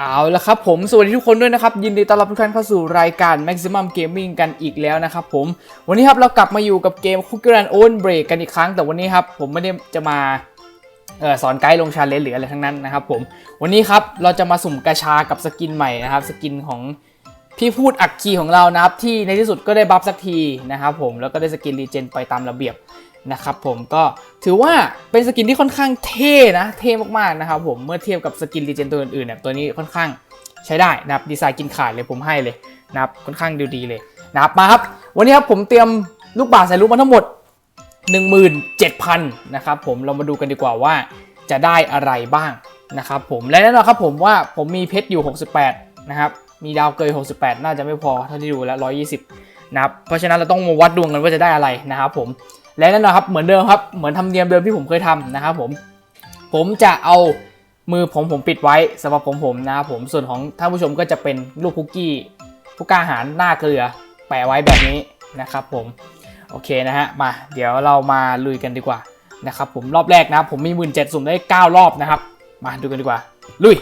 เอาละครับผมสวัสดีทุกคนด้วยนะครับ ยินดีต้อนรับทุกท่านเข้าสู่รายการ Maximum Gaming กันอีกแล้วนะครับผม วันนี้ครับเรากลับมาอยู่กับเกม Cookie Run Own Break กันอีกครั้ง แต่วันนี้ครับผมไม่ได้จะมาออสอนไกด์ลงชาเลนจ์หรืออะไรทั้งนั้นนะครับผม วันนี้ครับเราจะมาสุ่มกระชากับสกินใหม่นะครับ สกินของพี่พูดอักคีของเรานะครับที่ในที่สุดก็ได้บัฟสักทีนะครับผมแล้วก็ได้สกินรีเจนไปตามระเบียบ นะครับผมก็ถือว่าเป็นสกินที่ค่อนข้างเท่นะ เท่มากๆนะครับผมเมื่อเทียบกับสกินรีเจนตัวอื่นๆเนี่ยตัวนี้ค่อนข้างใช้ได้นะครับดีไซน์กินขาดเลยผมให้เลยนะครับค่อนข้างดูดีเลยนะครับมาครับ วันนี้ครับผมเตรียมลูกบาศก์ใส่ลูกมาทั้งหมด 17,000นะครับผมเรามาดูกันดีกว่าว่าจะได้อะไรบ้างนะครับผมและแน่นอนครับผมว่าผมมีเพชรอยู่ 68 นะครับ มีดาวเกย 68 น่าจะไม่พอเท่าที่ดูแล้ว 120 นะครับเพราะฉะนั้นเราต้องมาวัดดวงกันว่าจะได้อะไรนะครับผม และแน่นอนครับเหมือนเดิมครับเหมือนทำเนียมเดิมที่ผมเคยทำนะครับผมผมจะเอามือผมผมปิดไว้สำหรับผมผมนะครับผมส่วนของท่านผู้ชมก็จะเป็นลูกคุกกี้ผู้กล้าหารหน้าเกลือ แปะไว้แบบนี้นะครับผมโอเคนะฮะมาเดี๋ยวเรามาลุยกันดีกว่านะครับผมรอบแรกนะผมมีหมื่นเจ็ดสุ่มได้ 9 รอบนะครับ มาดูกันดีกว่า ลุย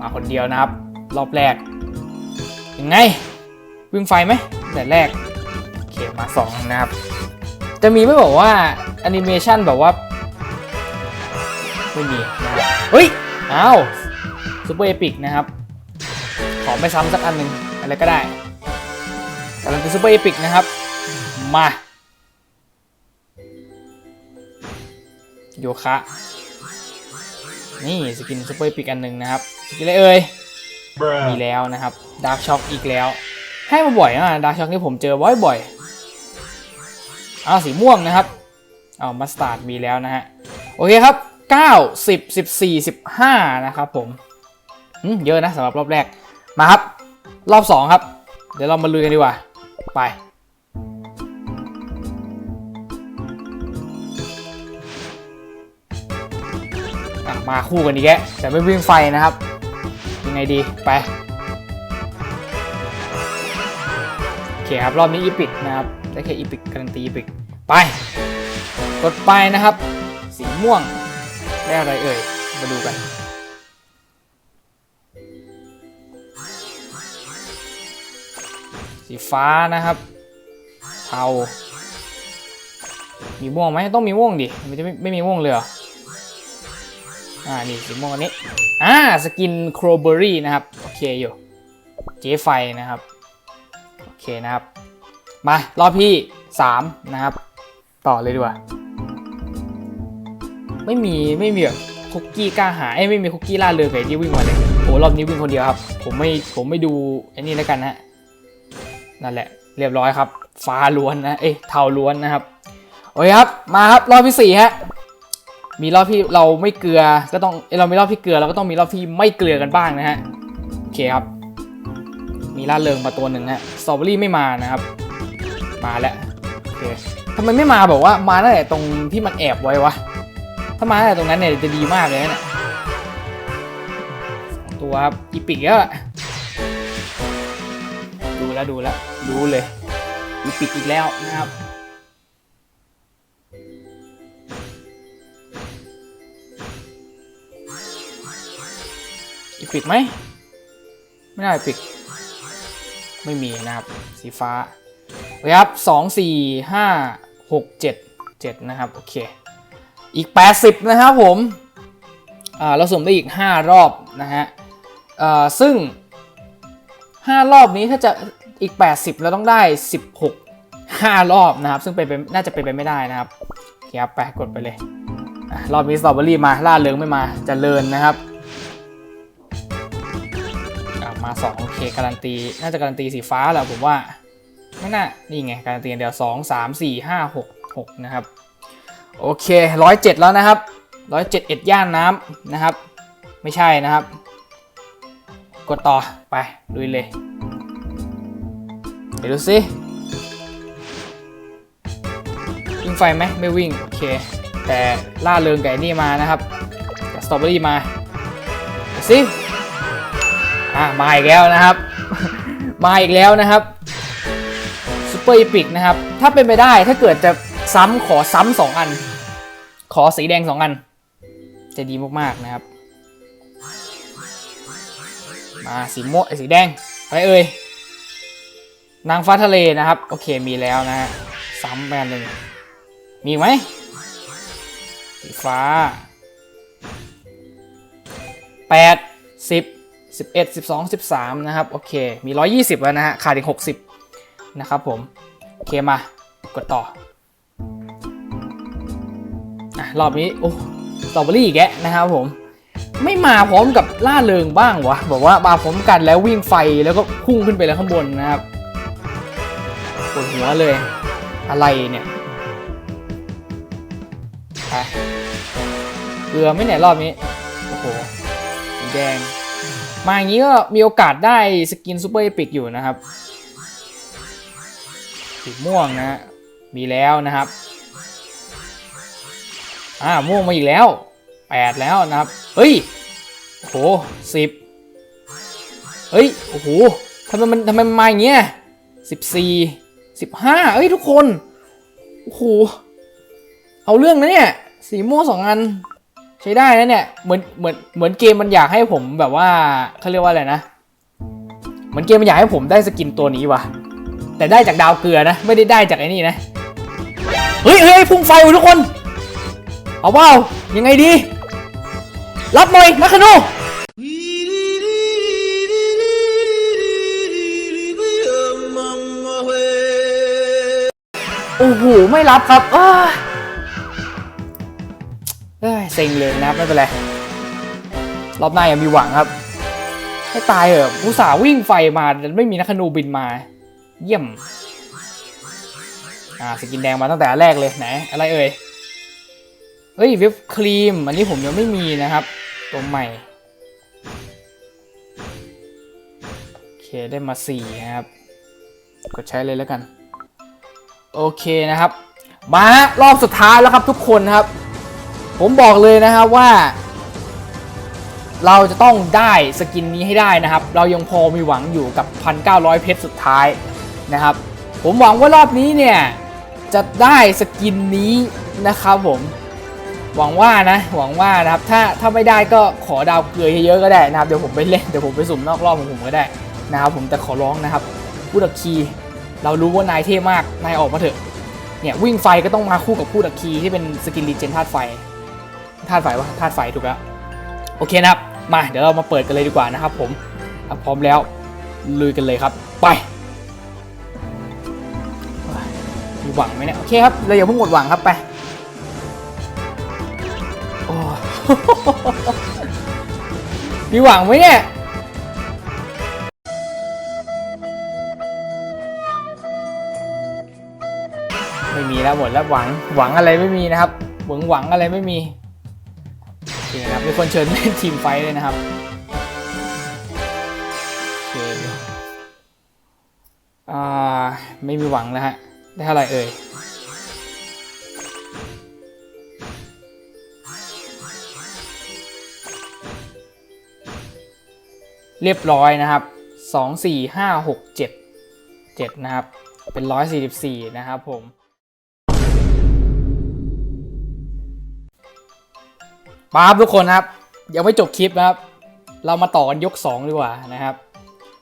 มาคนเดียวนะครับ รอบแรกยังไง วิ่งไฟไหมแต่แรก โอเคมาสองนะครับ จะมีไม่บอกว่าแอนิเมชันแบบว่า ไม่มีนะครับเฮ้ยอ้าวซูเปอร์เอพิกนะครับ ขอไม่ซ้ำสักอันหนึ่งอะไรก็ได้กำลังเป็นซูเปอร์เอพิกนะครับ มาโยคะนี่สกินซูเปอร์เอพิกอันหนึ่งนะครับสกินอะไรเอ่ยมีแล้วนะครับดาร์กช็อคอีกแล้ว ให้มาบ่อยนะดาร์กช็อคนี่ผมเจอบ่อยๆอ้ เอาสีม่วงนะครับ เอามัสตาร์ดมีแล้วนะฮะ โอเคครับ 9 10 14 15 นะครับผมเยอะนะสำหรับรอบแรก มาครับ รอบ 2 ครับ เดี๋ยวเรามาลุยกันดีกว่า ไปมาคู่กันอีแกแต่ไม่วิ่งไฟนะครับ ยังไงดีไปโอเคครับ รอบนี้อีพิกนะครับ ได้แค่อีพิกการันตีอีพิกไปกดไปนะครับ สีม่วง ได้อะไรเอ่ย มาดูกันสีฟ้านะครับเทามีม่วงไหมต้องมีม่วงดิ มันจะไม่ไม่มีม่วงเลยออ่า นี่สีม่วงอันนี้ อ่า สกินโครเบอรี่นะครับ โอเคอยู่ เจ๊ไฟนะครับ โอเคนะครับ มารอบที่3นะครับ ต่อเลยดีกว่า ไม่มีไม่มีแบบคุกกี้กล้าหาไอ้ไม่มีคุกกี้ล่าเริงเลยที่วิ่งมาเลยโหรอบนี้วิ่งคนเดียวครับ ผมไม่ผมไม่ดูไอ้นี่แล้วกันนะนั่นแหละ เรียบร้อยครับ ฟ้าล้วนนะเอ้เทาล้วนนะครับโอเคครับมาครับรอบที่สี่ฮะมีรอบที่เราไม่เกลือก็ต้องเอ้เรามีรอบที่เกลือเราก็ต้องมีรอบที่ไม่เกลือกันบ้างนะฮะโอเคครับ มีล่าเริงมาตัวหนึ่งฮะสตรอเบอรี่ไม่มานะครับ มาแล้วโอเคทำไมไม่มาแบอกว่ามาตั้งแต่ตรงที่มันแอบไว้วะ ถ้ามาตั้งแต่ตรงนั้นเนี่ยจะดีมากเลยนะเนี่ยตัวครับอีปิกแล้วอะดูแล้วดูแล้วรู้เลยอีปิกอีกแล้วนะครับอีปิกไหมไม่น่าอีปิกไม่มีนะครับ สีฟ้า คครับสองสี่ห้าหกเจ็ดเจ็ดนะครับ โอเค อีก 80 นะครับผมอ่าเราสุ่มได้อีก 5 รอบนะฮะอ่าซึ่ง 5 รอบนี้ถ้าจะอีก 80 เราต้องได้ 16 5 รอบนะครับ ซึ่งเป็นน่าจะเป็นไปไม่ได้นะครับครับไปกดไปเลย รอบนี้สตรอเบอรี่มาล่าเริงไม่มาจะเลินนะครับ มา2โอเคการันตี น่าจะการันตีสีฟ้าแหละผมว่า ไม่น่า นี่ไง การันตีอย่างเดียว2 3 4 5 6 6นะครับ โอเคร้อยเจ็ดแล้วนะครับร้อยเจ็ดเอ็ดย่านน้ำนะครับ ไม่ใช่นะครับ กดต่อไปลุยเลยเดี๋ยวดูสิวิ่งไฟไหมไม่วิ่ง โอเค แต่ล่าเริงไก่นี่มานะครับสตรอเบอรี่มาสิอะมาอีกแล้วนะครับ มาอีกแล้วนะครับ เปอร์อีพิกนะครับ ถ้าเป็นไปได้ถ้าเกิดจะซ้ำขอซ้ำสองอัน ขอสีแดงสองอัน จะดีมากๆนะครับ มาสีม่วงสีแดงไปเอ่ยนางฟ้าทะเลนะครับ โอเคมีแล้วนะฮะซ้ำไปอันหนึ่งมีไหมสีฟ้าแปดสิบสิบเอ็ดสิบสองสิบสามนะครับ โอเค มีร้อยยี่สิบแล้วนะฮะขาดอีกหกสิบ นะครับผมโอเคมากดต่ออะรอบนี้โอ้สตรอเบอรี่แกะนะครับผม ไม่มาพร้อมกับล่าเริงบ้างวะบอกว่ามาพร้อมกันแล้ววิ่งไฟแล้วก็พุ่งขึ้นไปแล้วข้างบนนะครับปวดหัวเลย อะไรเนี่ยเกลือไม่ไหนรอบนี้ โอ้โหสีแดง มาอย่างนี้ก็มีโอกาสได้สกินซูเปอร์เอพิกอยู่นะครับ สีม่วงนะมีแล้วนะครับ อ่าม่วงมาอีกแล้วแปดแล้วนะครับ เฮ้ยโอ้โหสิบเฮ้ย โอ้โหทำไมมันทำไมมันมาอย่างเงี้ยสิบสี่สิบห้าเอ้ยทุกคน โอ้โห เอาเรื่องนะเนี่ย สีม่วงสองอัน ใช้ได้นะเนี่ย เหมือน เหมือน เหมือนเกมมันอยากให้ผมแบบว่าเขาเรียกว่าอะไรนะ เหมือนเกมมันอยากให้ผมได้สกินตัวนี้ว่ะ แต่ได้จากดาวเกลือนะ ไม่ได้ได้จากไอ้นี่นะ เฮ้ยเฮ้ยพุ่งไฟว่ะทุกคน เอาเปล่ายังไงดี รับหน่อยนักขนูโอ้โห ไม่รับครับเอ้ยเอ้ยเซ็งเลยนะครับไม่เป็นไร รอบหน้ายังมีหวังครับ ให้ตายเหอะผู้สาห์วิ่งไฟมาแต่ไม่มีนักขนูบินมา เยี่ยม อ่า สกินแดงมาตั้งแต่แรกเลยไหน อะไรเอ่ย เฮ้ยวิปครีม อันนี้ผมยังไม่มีนะครับ ตัวใหม่ โอเค ได้มาสี่นะครับ กดใช้เลยแล้วกัน โอเคนะครับ มารอบสุดท้ายแล้วครับทุกคนครับ ผมบอกเลยนะครับว่าเราจะต้องได้สกินนี้ให้ได้นะครับ เรายังพอมีหวังอยู่กับ 1,900 เพชรสุดท้าย นะครับ ผมหวังว่ารอบนี้เนี่ย จะได้สกินนี้นะครับผม หวังว่านะ หวังว่านะครับ ถ้าถ้าไม่ได้ก็ขอดาวเกลือเยอะๆก็ได้นะครับ เดี๋ยวผมไปเล่น เดี๋ยวผมไปสุ่มนอกรอบของผมก็ได้นะครับ ผมแต่ขอร้องนะครับผู้ดักคี เรารู้ว่านายเท่มาก นายออกมาเถอะ เนี่ยวิ่งไฟก็ต้องมาคู่กับผู้ดักคีที่เป็นสกินรีเจนธาตุไฟ ธาตุไฟวะธาตุไฟถูกแล้ว โอเคนะครับ มาเดี๋ยวเรามาเปิดกันเลยดีกว่านะครับผมพร้อมแล้วลุยกันเลยครับ ไป มีหวังไหมเนี่ย โอเคครับเราอย่าเพิ่งหมดหวังครับไปโอ้มีหวังไหมเนี่ยไม่มีแล้วหมดแล้วหวังหวังอะไรไม่มีนะครับ หวังหวังอะไรไม่มีโอเคนะครับมีคนเชิญเล่นทีมไฟเลยนะครับโอเคอ่าไม่มีหวังแล้วฮะ ได้เท่าไหร่เอ่ยเรียบร้อยนะครับสองสี่ห้าหกเจ็ดเจ็ดนะครับ เป็นร้อยสี่สิบสี่นะครับผมมารับทุกคนครับ ยังไม่จบคลิปนะครับ เรามาต่อกันยก 2 ดีกว่านะครับ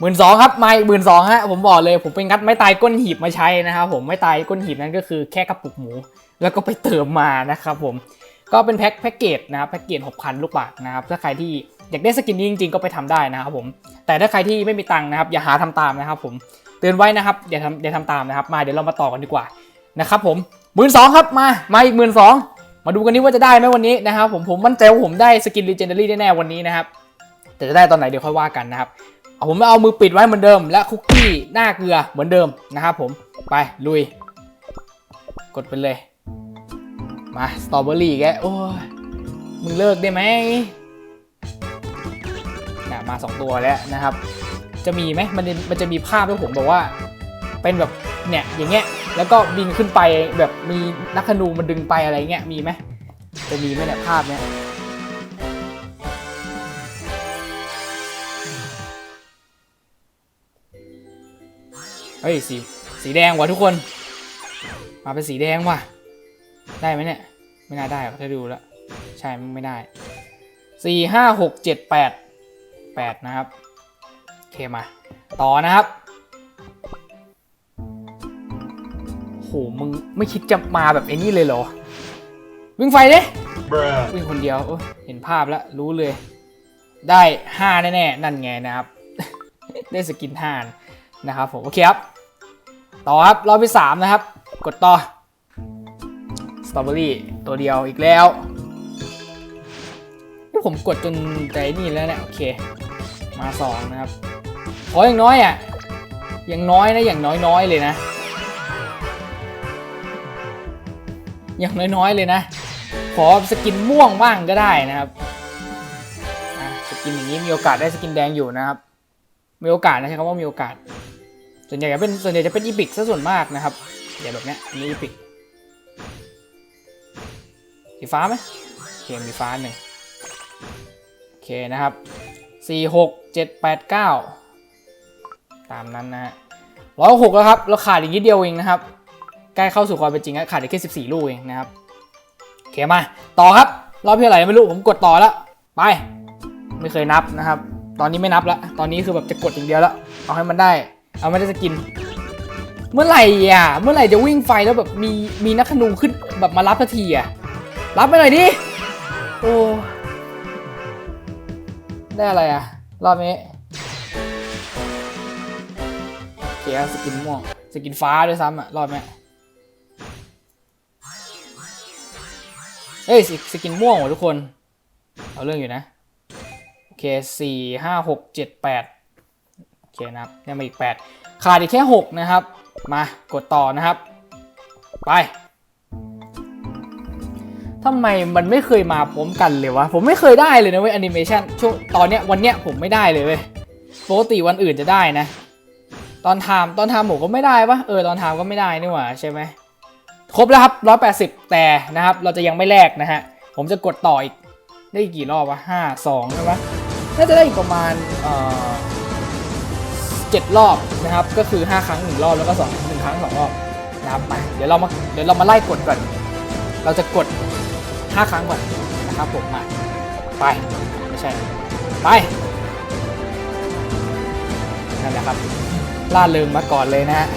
หมื่นสองครับไม่หมื่นสองฮะผมบอกเลยผมไปงัดไม้ตายก้นหีบมาใช้นะครับผมไม้ตายก้นหีบนั้นก็คือแค่กระปุกหมู แล้วก็ไปเติมมานะครับผมก็เป็นแพ็คแพ็กเกจนะครับแพ็กเกจ6,000ลูกบาทนะครับถ้าใครที่อยากได้สกินนี้จริงๆก็ไปทำได้นะครับผมแต่ถ้าใครที่ไม่มีตังค์นะครับ อย่าหาทำตามนะครับผมเตือนไว้นะครับอย่าทำอย่าทำตามนะครับมาเดี๋ยวเรามาต่อกันดีกว่านะครับผมหมื่นสองครับมามาอีกหมื่นสองมาดูกันนี้ว่าจะได้ไหมวันนี้นะครับผมผมมั่นใจว่าผมได้สกิน Legendary แน่ๆวันนี้นะครับแต่จะได้ตอนไหนเดี๋ยวค่อยว่ากันนะครับ เอาผมเอามือปิดไว้เหมือนเดิม และคุกกี้หน้าเกลือเหมือนเดิมนะครับผมไปลุย กดไปเลย มาสตรอเบอรี่แกโอ้ยมึงเลิกได้ไหมนะมา 2 ตัวแล้วนะครับ จะมีไหมมันมันจะมีภาพที่ผมบอกว่า เป็นแบบเนี่ยอย่างเงี้ยแล้วก็บินขึ้นไปแบบมีนักขนูมันดึงไปอะไรเงี้ยมีไหมจะมีไหมเนี่ยภาพเนี้ย ฮ้ยสีสีแดงว่ะทุกคน มาเป็นสีแดงว่ะ ได้ไหมเนี่ย ไม่น่าได้หรอกถ้าดูแล้ว ใช่ไม่ได้สี่ห้าหกเจ็ดแปดแปดนะครับเคมา ต่อนะครับโหมึงไม่คิดจะมาแบบไอ้นี่เลยเหรอ วิ่งไฟดิ Bruh. วิ่งคนเดียวโอ้ยเห็นภาพแล้ว รู้เลย ได้ห้าแน่ๆ นั่นไงนะครับ ได้สกินห้านะครับผม โอเคครับ ต่อครับรอบที่สามนะครับ กดต่อสตรอเบอรี่ตัวเดียวอีกแล้วนี่ผมกดจนใจนี่แล้วเนี่ยโอเค มาสองนะครับขออย่างน้อยอะอย่างน้อยนะอย่างน้อยๆเลยนะ อย่างน้อยๆเลยนะ ขอสกินม่วงบ้างก็ได้นะครับสกินอย่างนี้มีโอกาสได้สกินแดงอยู่นะครับ มีโอกาสนะใช้คำว่ามีโอกาส ส่วนใหญ่จะเป็นส่วนใหญ่จะเป็นอีพิกซะส่วนมากนะครับอย่างแบบเนี้ยอันนี้อีพิกสีฟ้าไหมโอเคมีฟ้าหนึ่งโอเคนะครับสี่หกเจ็ดแปดเก้าตามนั้นนะฮะร้อยหกแล้วครับ เราขาดอีกนิดเดียวเองนะครับ ใกล้เข้าสู่ความเป็นจริงแล้วขาดอีกแค่สิบสี่ลูกเองนะครับโอเคมาต่อครับรอบที่เท่าไหร่ไม่รู้ผมกดต่อแล้วไป ไม่เคยนับนะครับ ตอนนี้ไม่นับแล้ว ตอนนี้คือแบบจะกดอย่างเดียวแล้วเอาให้มันได้ เอาไม่ได้สกิน เมื่อไหร่อะ เมื่อไหร่จะวิ่งไฟแล้วแบบมีมีนักขนูขึ้นแบบมารับทันทีอะ รับไปหน่อยดิ โอ้ ได้อะไรอะ รอบนี้โอเคครับสกินม่วง สกินฟ้าด้วยซ้ำอะ รอบนี้เอ้ยสสกินม่วงว่ะทุกคน เอาเรื่องอยู่นะ โอเคสี่ห้าหกเจ็ดแปด เคนะครับเนี่ยมาอีกแปดขาดอีกแค่หกนะครับ มากดต่อนะครับ ไปทำไมมันไม่เคยมาพร้อมกันเลยวะ ผมไม่เคยได้เลยนะเว้ยแอนิเมชันช่วงตอนเนี้ยวันเนี้ยผมไม่ได้เลยเว้ยปกติวันอื่นจะได้นะ ตอนทำตอนทำผมก็ไม่ได้ปะเออตอนทำก็ไม่ได้นี่หว่าใช่ไหมครบแล้วครับ 180 แต่นะครับ เราจะยังไม่แลกนะฮะ ผมจะกดต่ออีก ได้กกี่รอบวะห้าสองใช่ไหมน่าจะได้อีกประมาณเอ่อ เจ็ดรอบนะครับ ก็คือ 5 ครั้ง 1 รอบแล้วก็2 1ครั้ง 2 รอบนะครับไปเดี๋ยวเรามาเดี๋ยวเรามาไล่กดก่อน เราจะกด 5 ครั้งก่อนนะครับผมมาไปไม่ใช่ไปนั่นแหละครับล่าเริงมาก่อนเลยนะฮะ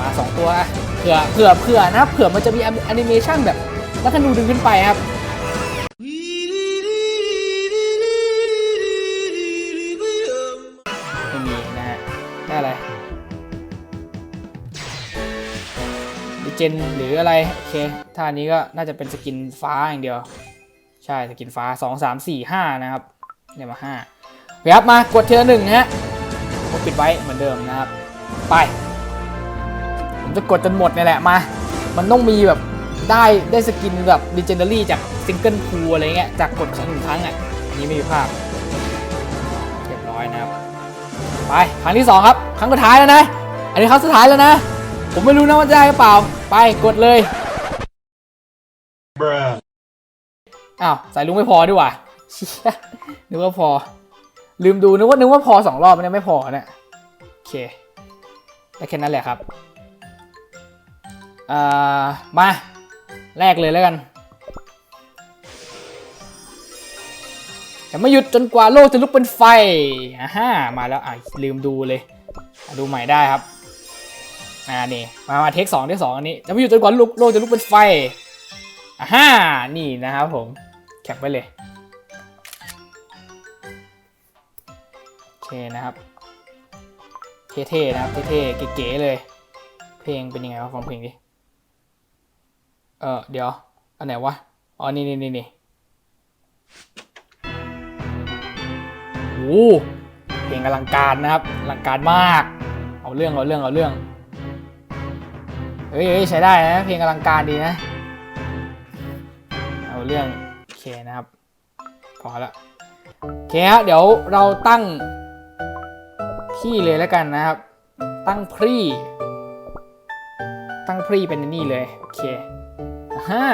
มาสองตัวเผื่อเผื่อเผื่อนะเผื่อมันจะมีแอนิเมชันแบบแล้วธนูดึงขึ้นไปครับ ได้อะไรดิเจนหรืออะไร โอเคท่านี้ก็น่าจะเป็นสกินฟ้าอย่างเดียว ใช่สกินฟ้า 2 3 4 5 นะครับเนี่ยมา5โอเครับมากดเทีละหนึ่งนะฮะผมปิดไว้เหมือนเดิมนะครับ ไป ผมจะกดจนหมดนี่แหละมา มันต้องมีแบบได้ได้สกินแบบดิเจนเดอรี่จากซิงเกิลพูอะไรเงี้ยจากกดครั้งหนึ่งครั้งอะนนี้ไม่มีภาพเรียบร้อยนะครับ ไปครั้งที่สองครับ ครั้งสุดท้ายแล้วนะ อันนี้ครั้งสุดท้ายแล้วนะ ผมไม่รู้นะว่าจะได้หรือเปล่า ไปกดเลยอ้าวสายลุงไม่พอดีกว่าเชี่ยนึกว่าพอ ลืมดูนึกว่านึกว่าพอสองรอบมันยไม่พอเนี่ยโอเคได้แค่นั้นแหละครับอ่ามาแรกเลยแล้วกัน จะไม่หยุดจนกว่าโลกจะลุกเป็นไฟอ่าฮ่ามาแล้วอะลืมดูเลย ดูใหม่ได้ครับ อ่านี่มามาเทคสองเทคสองอันนี้ จะไม่หยุดจนกว่าโลกโลกจะลุกเป็นไฟอ่าฮ่านี่นะครับผมแคปไว้เลยโอเคนะครับเท่ๆนะครับเท่ๆเก๋ๆเลย เพลงเป็นยังไงวะฟังเพลงดิเออเดี๋ยว อันไหนวะ อ๋อ นี่นี่นี่นี่ หเพลงอลังการนะครับอลังการมาก เอาเรื่องเอาเรื่องเอาเรื่องเฮ้ยใช้ได้นะเพลงอลังการดีนะ เอาเรื่องโอเคนะครับพอละโอเคฮะเดี๋ยวเราตั้งที่เลยแล้วกันนะครับ ตั้งพรีตั้งพรีเป็นนี่เลยโอเคฮ่า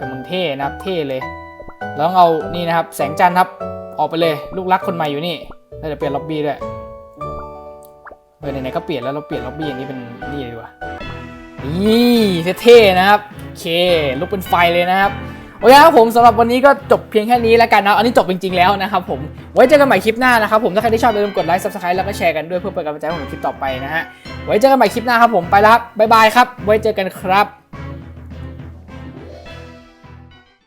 กำลังเท่นะครับเท่เลยแล้วเอานี่นะครับ แสงจันทร์ครับ ออกไปเลย ลูกรักคนใหม่อยู่นี่เราจะเปลี่ยนล็อบบี้ด้วยเออไหนๆก็เปลี่ยนแล้วเราเปลี่ยนล็อบบี้อย่างนี้เป็นนี่เลยดีกว่านี่เท่ๆนะครับโอเคลุกเป็นไฟเลยนะครับโอเคครับผมสำหรับวันนี้ก็จบเพียงแค่นี้แล้วกันนะอันนี้จบจริงๆแล้วนะครับผมไว้เจอกันใหม่คลิปหน้านะครับผมถ้าใครที่ชอบอย่าลืมกดไลค์ subscribe แล้วก็แชร์กันด้วยเพื่อเป็นกำลังใจให้ผมคลิปต่อไปนะฮะไว้เจอกันใหม่คลิปหน้าครับผมไปแล้วครับบ๊ายบายครับ ไว้เจอกันครับ